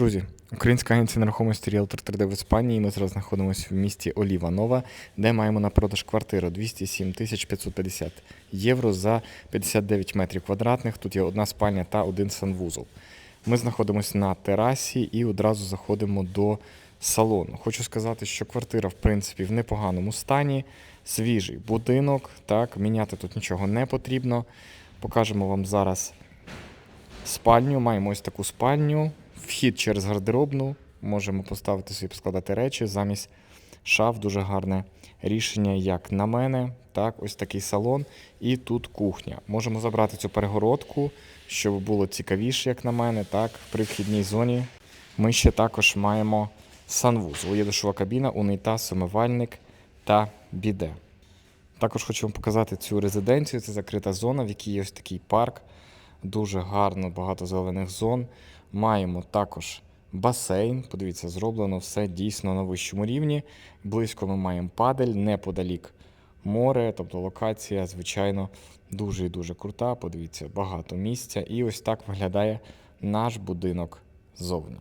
Друзі, українська агенція нерухомості Realtor 3D в Іспанії. Ми зараз знаходимося в місті Оліва Нова, де маємо на продаж квартиру 207 тисяч 550 євро за 59 метрів квадратних. Тут є одна спальня та один санвузол. Ми знаходимося на терасі і одразу заходимо до салону. Хочу сказати, що квартира, в принципі, в непоганому стані, свіжий будинок. Так, міняти тут нічого не потрібно. Покажемо вам зараз спальню. Маємо ось таку спальню. Вхід через гардеробну. Можемо поставити собі поскладати речі замість шаф. Дуже гарне рішення, як на мене. Так, ось такий салон. І тут кухня. Можемо забрати цю перегородку, щоб було цікавіше, як на мене. Так, при вхідній зоні ми ще також маємо санвузол. Є душова кабіна, унітаз, умивальник та біде. Також хочу вам показати цю резиденцію. Це закрита зона, в якій є ось такий парк. Дуже гарно, багато зелених зон. Маємо також басейн. Подивіться, зроблено все дійсно на вищому рівні. Близько ми маємо падель, неподалік море. Тобто локація, звичайно, дуже і дуже крута. Подивіться, багато місця. І ось так виглядає наш будинок ззовні.